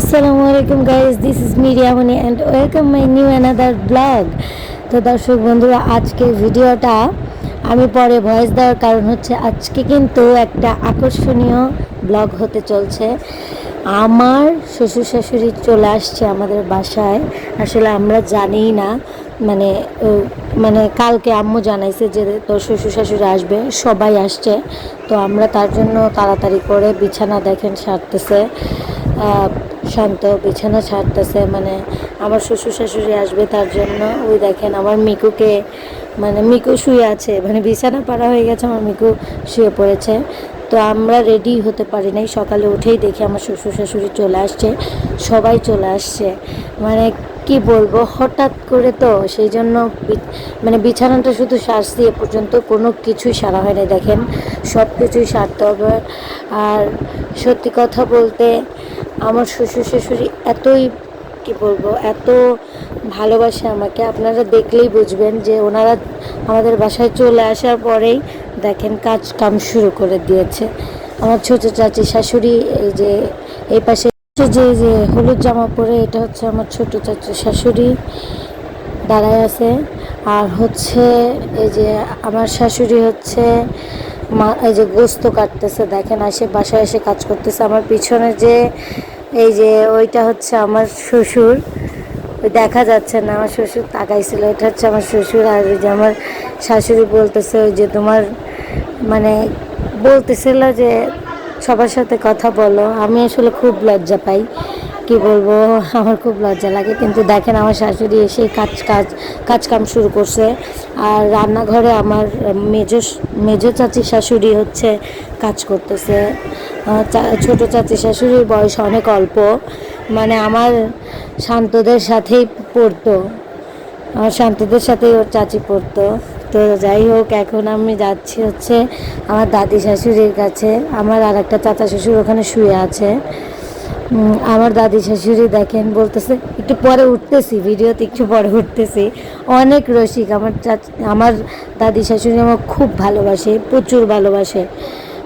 আসসালামু আলাইকুম guys this is Mariamoni and welcome my new another blog তো দর্শক বন্ধুরা, আজকের ভিডিওটা আমি পরে ভয়েস দেওয়ার কারণ হচ্ছে আজকে কিন্তু একটা আকর্ষণীয় ব্লগ হতে চলছে। আমার শ্বশুর শাশুড়ি চলে আসছে আমাদের বাসায়। আসলে আমরা জানিই না মানে মানে কালকে আম্মু জানাইছে যে তোর শ্বশুর শাশুড়ি আসবে, সবাই আসছে। তো আমরা তার জন্য তাড়াতাড়ি করে বিছানা দেখেন, সারতেছে। শান্ত, বিছানা ছাড়তেছে মানে আমার শ্বশুর শাশুড়ি আসবে তার জন্য। ওই দেখেন আমার মিকুকে মানে মিকু শুয়ে আছে মানে বিছানা পাড়া হয়ে গেছে, আমার মিকু শুয়ে পড়েছে। তো আমরা রেডি হতে পারি নাই, সকালে উঠেই দেখি আমার শ্বশুর শাশুড়ি চলে আসছে, সবাই চলে আসছে। মানে কি বলব, হঠাৎ করে তো সেই জন্য মানে বিছানাটা শুধু শ্বাস দিয়ে পর্যন্ত কোনো কিছুই সারা হয়নি, দেখেন। সব কিছুই সারতে হবে। আর সত্যি কথা বলতে আমার শ্বশুর শাশুড়ি এতই, কি বলব, এত ভালোবাসে আমাকে। আপনারা দেখলেই বুঝবেন যে ওনারা আমাদের বাসায় চলে আসার পরেই দেখেন কাজ কাম শুরু করে দিয়েছে। আমার ছোট চাচি শাশুড়ি এই যে এই পাশে যে যে হলুদ জামা পরে এটা হচ্ছে আমার ছোট চাচি শাশুড়ি দাঁড়ায় আছে। আর হচ্ছে এই যে আমার শাশুড়ি হচ্ছে মা, এই যে গোস্ত কাটতেছে, দেখেন আসে বাসায় এসে কাজ করতেছে। আমার পিছনে যে, এই যে ওইটা হচ্ছে আমার শ্বশুর। ওই দেখা যাচ্ছে না, আমার শ্বশুর তাকাইছিল। এটা হচ্ছে আমার শ্বশুর আর ওই যে আমার শাশুড়ি বলতেছে ওই যে তোমার মানে বলতেছিল যে সবার সাথে কথা বলো। আমি আসলে খুব লজ্জা পাই। কি বলব? আমার খুব লজ্জা লাগে। কিন্তু দেখেন, আমার শাশুড়ি এসে কাজ কাজ কাজ কাম শুরু করছে। আর রান্নাঘরে আমার মেজো মেজো চাচি শাশুড়ি হচ্ছে কাজ করতেছে। ছোট চাচি শাশুড়ির বয়স অনেক অল্প। মানে আমার শান্তদের সাথেই পড়তো। আমার শান্তদের সাথেই ওর চাচি পড়তো। তো যাই হোক, এখন আমি যাচ্ছি হচ্ছে আমার দাদি শাশুড়ির কাছে। আমার আর একটা চাচা শ্বশুর ওখানে শুয়ে আছে। আমার দাদি শাশুড়ি দেখেন, বলতেছে, একটু পরে উঠতেছি, ভিডিওতে একটু পরে উঠতেছি। অনেক রসিক, আমার আমার দাদি শাশুড়ি আমার খুব ভালোবাসে, প্রচুর ভালোবাসে।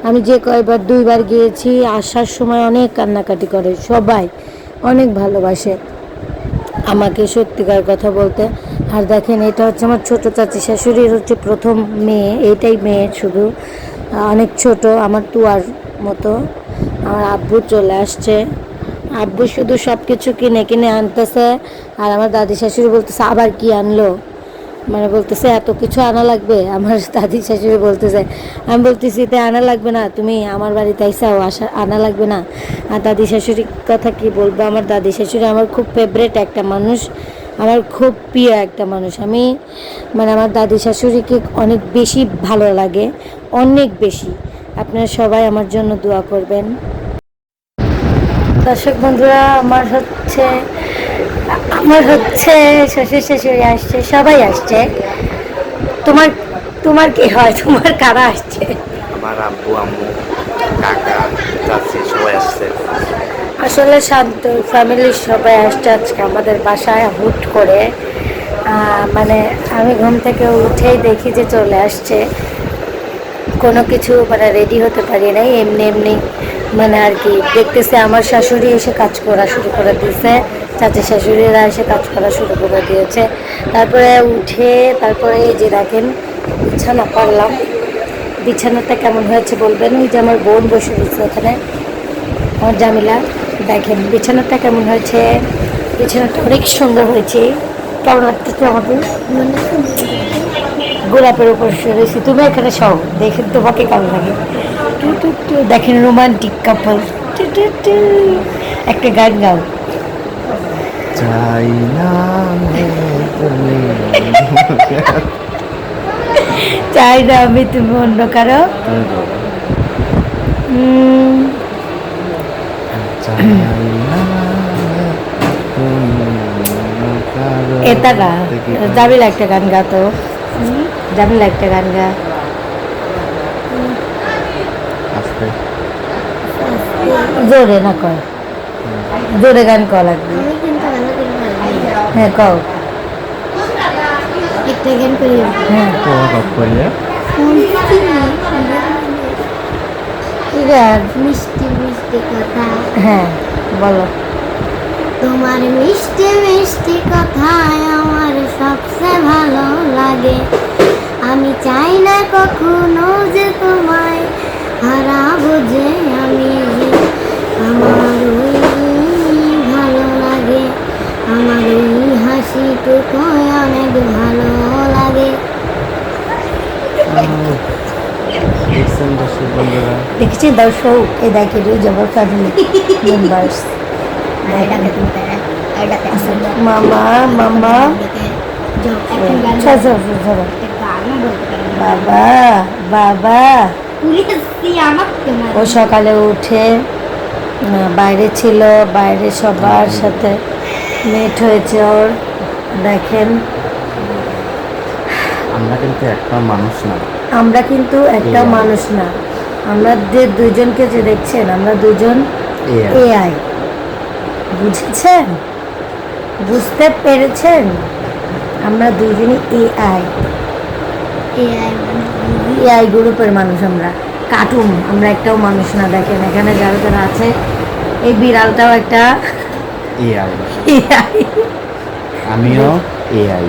আমি যে কয়বার, দুইবার গিয়েছি, আসার সময় অনেক কান্নাকাটি করে, সবাই অনেক ভালোবাসে। আমাকে সত্যিকার কথা বলতে। আর দেখেন, এটা হচ্ছে আমার ছোট চাচি শাশুড়ির হচ্ছে প্রথম মেয়ে। এইটাই মেয়ে শুধু। অনেক ছোট, আমার তুয়ার মতো। আমার আব্বু চলে আসছে। আব্বু শুধু সব কিছু কিনে কিনে আনতেছে। আর আমার দাদি শাশুড়ি বলতেছে, আবার কি আনলো? মানে বলতেছে, এত কিছু আনা লাগবে? আমার দাদি শাশুড়ি বলতেছে, আমি বলতেছি, তে আনা লাগবে না, তুমি আমার বাড়িতে আইসাও আসা, আনা লাগবে না। আর দাদি শাশুড়ির কথা কি বলব? আমার দাদি শাশুড়ি আমার খুব ফেভারেট একটা মানুষ, আমার খুব প্রিয় একটা মানুষ। আমি মানে আমার দাদি শাশুড়িকে অনেক বেশি ভালো লাগে, অনেক বেশি। আপনারা সবাই আমার জন্য দোয়া করবেন। দর্শক বন্ধুরা, আমার হচ্ছে আমার হচ্ছে শ্বশুর শাশুড়ি আসছে সবাই আসছে। তোমার তোমার কি হয়? তোমার কারা আসছে? আমার আব্বু আম্মু কাকা চাচি সবাই আসছে। আসলে শান্ত ফ্যামিলির সবাই আসছে আজকে আমাদের বাসায় হুট করে। মানে আমি ঘুম থেকে উঠেই দেখি যে চলে আসছে। কোনো কিছু মানে রেডি হতে পারি নাই এমনি এমনি মানে আর কি দেখতেছে আমার শাশুড়ি এসে কাজ করা শুরু করে দিয়েছে। চাচি শাশুড়িরা এসে কাজ করা শুরু করে দিয়েছে। তারপরে উঠে, তারপরে এই যে দেখেন, বিছানা করলাম বিছানাটা কেমন হয়েছে বলবেন? ওই যে আমার বোন বসে রয়েছে ওখানে আমার জামিলা, দেখেন, বিছানাটা কেমন হয়েছে? বিছানাটা অনেক সুন্দর হয়েছে। কেমন লাগতেছে আমাদের? গোলাপের উপর শুয়েছি তুমি এখানে সব দেখেন তোমাকে কেমন লাগে। দেখেন রোমান্টিক কাপল একটা গান গাও। চাই না চাই না আমি তুমি অন্য কারও? এটা দেখি। জামিলা একটা গান গা তো। জামিলা একটা গান গা। জোরে না কয়। জোরে গান কওয়া লাগবে আমি কিন্তু ভালো করে পারি না। হ্যাঁ কও। একটা গান করি হ্যাঁ তো করিয়া। মিষ্টি মিষ্টি কথা। হ্যাঁ বলো। তোমার মিষ্টি মিষ্টি কথায় আমার সবচেয়ে ভালো লাগে। আমি চাই না কখনো যে তোমায় হারাবো যে আমি। যে আমার ভালো লাগে আমার হাসিটুকু অনেক ভালো লাগে। দেখছেন দর্শক বন্ধুরা? দেখছি দর্শক? এই দেখে জবর ফ্যামিলি মেম্বার্স মামা মামা। আচ্ছা, আচ্ছা, আচ্ছা, আচ্ছা। বাবা বাবা। ও সকালে উঠে বাইরে ছিল বাইরে সবার সাথে মেট হয়েছে ওর। দেখেন। আমরা কিন্তু একটা মানুষ না। আমরা কিন্তু একটা মানুষ না। আমরা যে দুইজনকে যে দেখছেন আমরা দুজন AI এআই বুঝেছেন? বুঝতে পেরেছেন? আমরা দুইজনই এআই এআই গ্রুপের মানুষ আমরা। কার্টুন আমরা একটাও মানুষ না। দেখেন এখানে যারা যারা আছে এই বিড়ালটাও একটা এআই এআই আমিও এআই।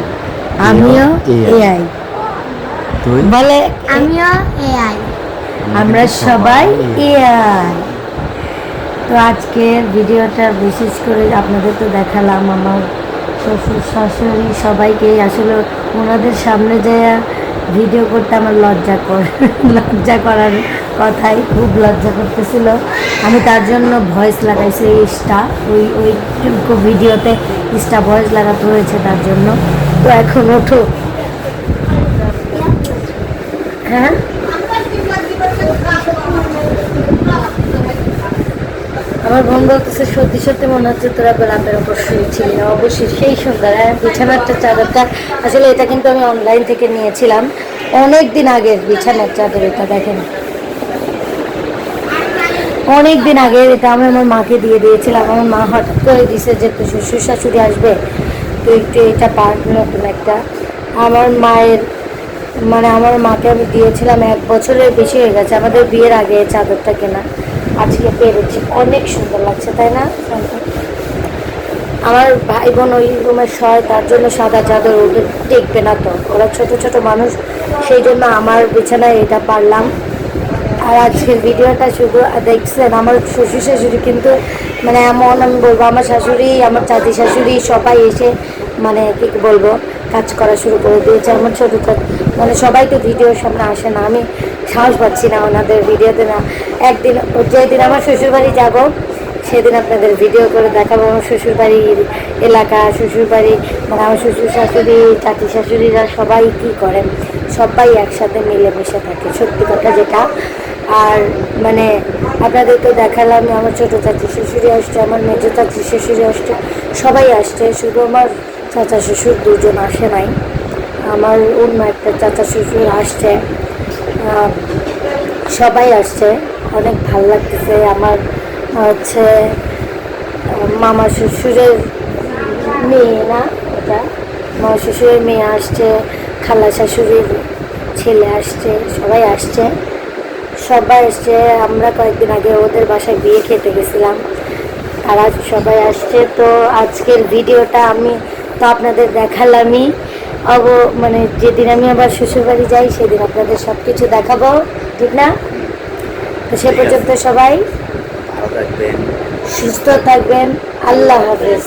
আমিও এআই। তুই? বলে আমিও এআই। আমরা সবাই এআই। তো আজকের ভিডিওটা বিশেষ করে আপনাদের তো দেখালাম আমার শ্বশুর শাশুড়ি সবাইকে আসলে ওনাদের সামনে যে ভিডিও করতে আমার লজ্জা কর লজ্জা করার কথাই খুব লজ্জা করতেছিল। আমি তার জন্য ভয়েস লাগাইছি ইস্টা। ওই ওইটুকু ভিডিওতে ইস্টা ভয়েস লাগাতে হয়েছে তার জন্য। তো এখন ওঠো। হ্যাঁ? আমার বোন বলতেছে, সত্যি সত্যি মনে হচ্ছে তোরা গোলাপের ওপর শুয়েছিলি অবশ্যই সেই সুন্দর হ্যাঁ বিছানারটা চাদরটা। আসলে এটা কিন্তু আমি অনলাইন থেকে নিয়েছিলাম। অনেক দিন আগের বিছানার চাদর এটা, দেখেন। অনেক দিন আগে এটা আমি আমার মাকে দিয়ে দিয়েছিলাম। আমার মা হঠাৎ করে দিছে যে তুই শ্বশুর শাশুড়ি আসবে, তুই একটু এটা পার, নতুন একটা। আমার মায়ের মানে আমার মাকে আমি দিয়েছিলাম, এক বছরের বেশি হয়ে গেছে। আমাদের বিয়ের আগে চাদরটা কেনা। আজকে পেরেছি অনেক সুন্দর লাগছে, তাই না? আমার ভাই বোন ওই রুমে শয়, তার জন্য সাদা চাদর ওদের টেকবে না তো। ওরা ছোট ছোট মানুষ, সেই জন্য আমার বিছানায় এটা পারলাম। আর আজকের ভিডিওটা শুধু দেখছেন আমার শ্বশুর শাশুড়ি কিন্তু মানে এমন আমি বলব, আমার শাশুড়ি, আমার চাচি শাশুড়ি সবাই এসে মানে কি বলব, কাজ করা শুরু করে দিয়েছে। আমার ছোটো মানে সবাই তো ভিডিওর সামনে আসে না। আমি সাহস পাচ্ছি না ওনাদের ভিডিওতে না। একদিন, যেদিন আমার শ্বশুরবাড়ি যাব, সেদিন আপনাদের ভিডিও করে দেখাবো। আমার শ্বশুরবাড়ির এলাকা, শ্বশুরবাড়ি মানে আমার শ্বশুর শাশুড়ি, চাচি শাশুড়িরা সবাই কী করেন? সবাই একসাথে মিলেমিশে থাকে, সত্যি কথা যেটা। আর মানে আপনাদের তো দেখালাম, আমার ছোটো চাচি শ্বশুরি আসছে, আমার মেজো চাচি শ্বশুরি আসছে, সবাই আসছে। শুধু আমার চাচা শ্বশুর দুজন আসে নাই। আমার অন্য একটা চাচা শ্বশুর আসছে। সবাই আসছে। অনেক ভালো লাগতেছে। আমার হচ্ছে মামা শ্বশুরের মেয়ে না এটা মামা শ্বশুরের মেয়ে আসছে, খালা শাশুড়ির ছেলে আসছে, সবাই আসছে। সবাই আসছে। আমরা কয়েকদিন আগে ওদের বাসায় বিয়ে খেতে গেছিলাম। তারা সবাই আসছে। তো আজকের ভিডিওটা আমি তো আপনাদের দেখালামই। অব মানে যেদিন আমি আবার শ্বশুরবাড়ি যাই সেদিন আপনাদের সব কিছু দেখাবো ঠিক না? তো সে পর্যন্ত সবাই সুস্থ থাকবেন। আল্লাহ হাফেজ।